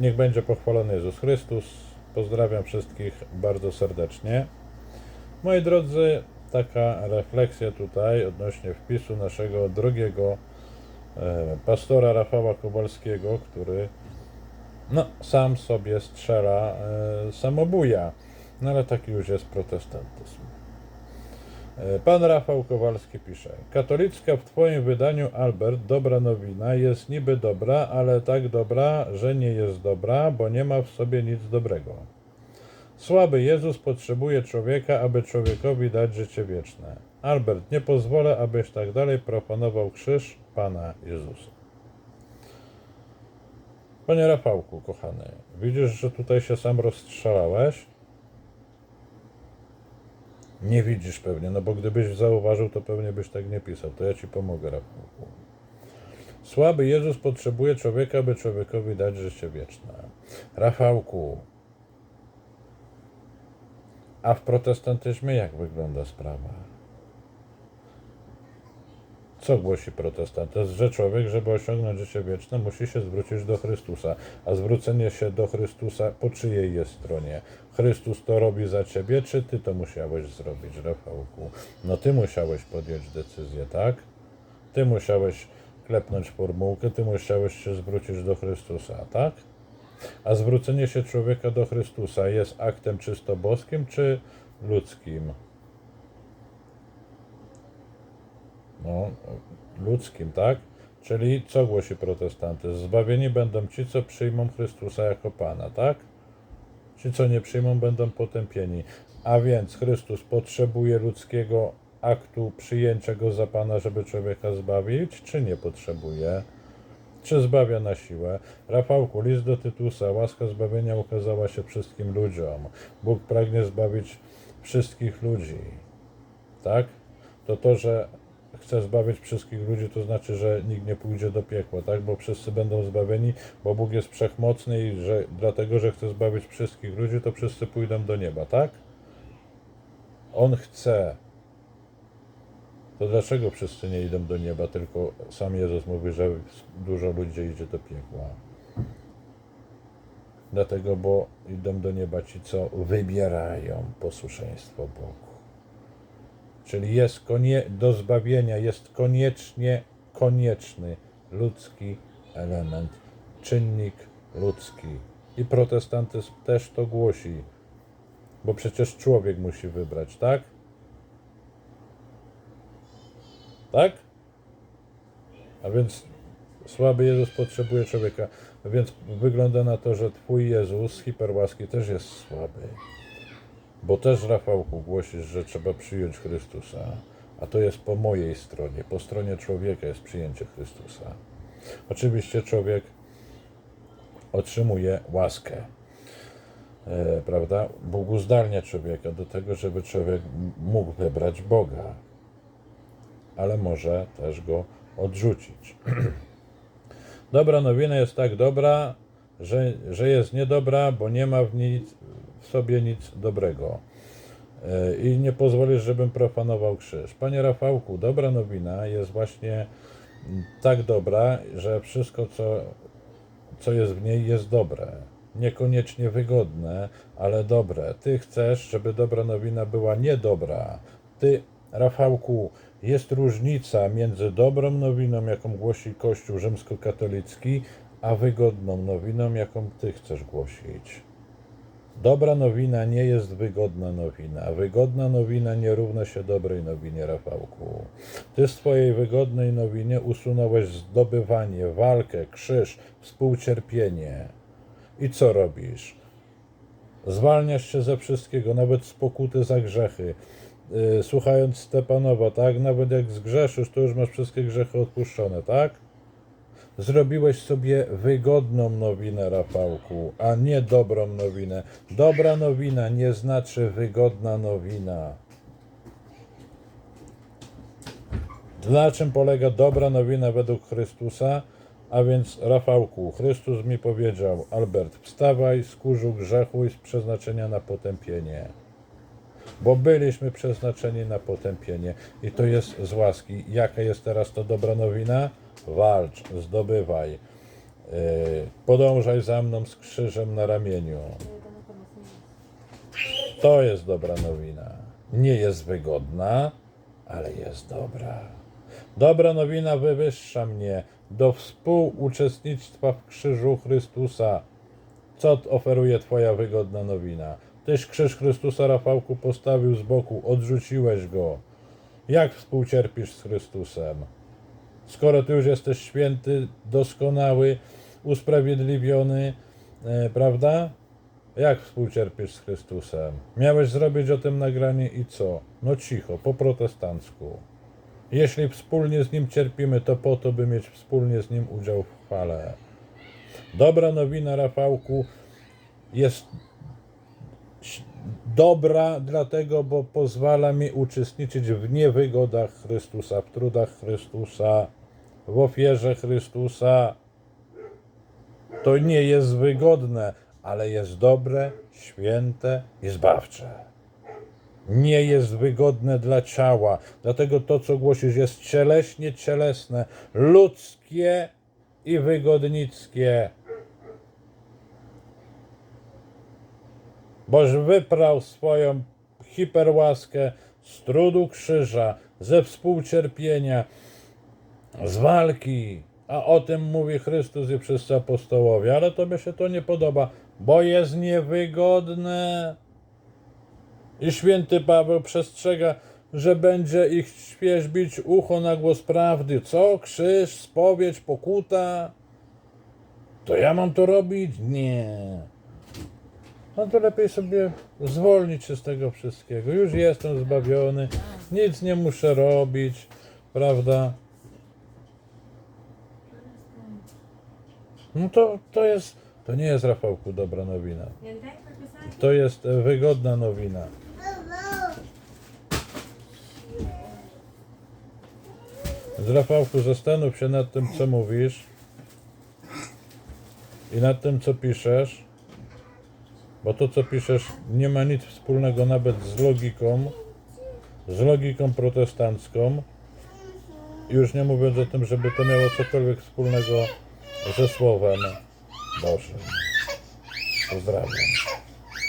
Niech będzie pochwalony Jezus Chrystus. Pozdrawiam wszystkich bardzo serdecznie. Moi drodzy, taka refleksja tutaj odnośnie wpisu naszego drogiego e, pastora Rafała Kowalskiego, który no, sam sobie strzela e, samobuja. No ale taki już jest protestantyzm. E, Pan Rafał Kowalski pisze: Katolicka w Twoim wydaniu, Albert, dobra nowina jest niby dobra, ale tak dobra, że nie jest dobra, bo nie ma w sobie nic dobrego. Słaby Jezus potrzebuje człowieka, aby człowiekowi dać życie wieczne. Albert, nie pozwolę, abyś tak dalej proponował krzyż Pana Jezusa. Panie Rafałku, kochany, widzisz, że tutaj się sam rozstrzelałeś? Nie widzisz pewnie, no bo gdybyś zauważył, to pewnie byś tak nie pisał. To ja ci pomogę, Rafałku. Słaby Jezus potrzebuje człowieka, by człowiekowi dać życie wieczne. Rafałku, a w protestantyzmie jak wygląda sprawa? Co głosi protestantyzm? Że człowiek, żeby osiągnąć życie wieczne, musi się zwrócić do Chrystusa. A zwrócenie się do Chrystusa po czyjej jest stronie? Chrystus to robi za ciebie, czy ty to musiałeś zrobić, Rafałku? No ty musiałeś podjąć decyzję, tak? Ty musiałeś klepnąć formułkę, ty musiałeś się zwrócić do Chrystusa, tak? A zwrócenie się człowieka do Chrystusa jest aktem czysto boskim czy ludzkim? No, ludzkim, tak? Czyli co głosi protestantyzm? Zbawieni będą ci, co przyjmą Chrystusa jako Pana, tak? Ci, co nie przyjmą, będą potępieni. A więc Chrystus potrzebuje ludzkiego aktu przyjęcia go za Pana, żeby człowieka zbawić, czy nie potrzebuje? Czy zbawia na siłę? Rafałku, list do Tytusa, łaska zbawienia ukazała się wszystkim ludziom. Bóg pragnie zbawić wszystkich ludzi. Tak? To to, że chce zbawić wszystkich ludzi, to znaczy, że nikt nie pójdzie do piekła, tak? Bo wszyscy będą zbawieni, bo Bóg jest wszechmocny i że dlatego, że chce zbawić wszystkich ludzi, to wszyscy pójdą do nieba, tak? On chce. To dlaczego wszyscy nie idą do nieba, tylko sam Jezus mówi, że dużo ludzi idzie do piekła? Dlatego, bo idą do nieba ci, co wybierają posłuszeństwo Bogu. Czyli jest konie, do zbawienia jest koniecznie konieczny ludzki element, czynnik ludzki. I protestantyzm też to głosi, bo przecież człowiek musi wybrać, tak? Tak? A więc słaby Jezus potrzebuje człowieka. Więc wygląda na to, że Twój Jezus hiperłaski też jest słaby. Bo też Rafałku głosisz, że trzeba przyjąć Chrystusa, a to jest po mojej stronie, po stronie człowieka jest przyjęcie Chrystusa. Oczywiście człowiek otrzymuje łaskę, e, prawda? Bóg uzdalnia człowieka do tego, żeby człowiek mógł wybrać Boga, ale może też go odrzucić. Dobra nowina jest tak dobra, że, że jest niedobra, bo nie ma w, nic, w sobie nic dobrego. E, I nie pozwolisz, żebym profanował krzyż. Panie Rafałku, dobra nowina jest właśnie tak dobra, że wszystko, co, co jest w niej, jest dobre. Niekoniecznie wygodne, ale dobre. Ty chcesz, żeby dobra nowina była niedobra. Ty, Rafałku, jest różnica między dobrą nowiną, jaką głosi Kościół rzymskokatolicki, a wygodną nowiną, jaką ty chcesz głosić. Dobra nowina nie jest wygodna nowina, a wygodna nowina nie równa się dobrej nowinie, Rafałku. Ty z twojej wygodnej nowinie usunąłeś zdobywanie, walkę, krzyż, współcierpienie. I co robisz? Zwalniasz się ze wszystkiego, nawet z pokuty za grzechy. Yy, słuchając Stepanowa, tak? Nawet jak zgrzeszysz, to już masz wszystkie grzechy odpuszczone, tak? Zrobiłeś sobie wygodną nowinę, Rafałku, a nie dobrą nowinę. Dobra nowina nie znaczy wygodna nowina. Na czym polega dobra nowina według Chrystusa? A więc, Rafałku, Chrystus mi powiedział, Albert, wstawaj z kurzu grzechu i z przeznaczenia na potępienie. Bo byliśmy przeznaczeni na potępienie i to jest z łaski. Jaka jest teraz to dobra nowina? Walcz, zdobywaj. podążaj za mną z krzyżem na ramieniu. To jest dobra nowina. Nie jest wygodna, ale jest dobra. Dobra nowina wywyższa mnie do współuczestnictwa w krzyżu Chrystusa. Co oferuje Twoja wygodna nowina? Tyś krzyż Chrystusa, Rafałku, postawił z boku, odrzuciłeś go. Jak współcierpisz z Chrystusem? Skoro Ty już jesteś święty, doskonały, usprawiedliwiony, e, prawda? Jak współcierpisz z Chrystusem? Miałeś zrobić o tym nagranie i co? No cicho, po protestancku. Jeśli wspólnie z Nim cierpimy, to po to, by mieć wspólnie z Nim udział w chwale. Dobra nowina, Rafałku, jest dobra, dlatego, bo pozwala mi uczestniczyć w niewygodach Chrystusa, w trudach Chrystusa, w ofierze Chrystusa. To nie jest wygodne, ale jest dobre, święte i zbawcze. Nie jest wygodne dla ciała, dlatego to, co głosisz, jest cieleśnie cielesne, ludzkie i wygodnickie. Boż wyprał swoją hiperłaskę z trudu krzyża, ze współcierpienia, z walki. A o tym mówi Chrystus i wszyscy apostołowie. Ale tobie się to nie podoba, bo jest niewygodne. I święty Paweł przestrzega, że będzie ich świeżbić ucho na głos prawdy. Co? Krzyż, spowiedź, pokuta? To ja mam to robić? Nie. No to lepiej sobie zwolnić się z tego wszystkiego. Już jestem zbawiony, nic nie muszę robić, prawda? No to, to jest, to nie jest Rafałku dobra nowina. Napisałeś? To jest e, wygodna nowina. Z Rafałku zastanów się nad tym, co mówisz i nad tym, co piszesz, bo to, co piszesz, nie ma nic wspólnego nawet z logiką, z logiką protestancką. Już nie mówiąc o tym, żeby to miało cokolwiek wspólnego ze Słowem Bożym. Pozdrawiam.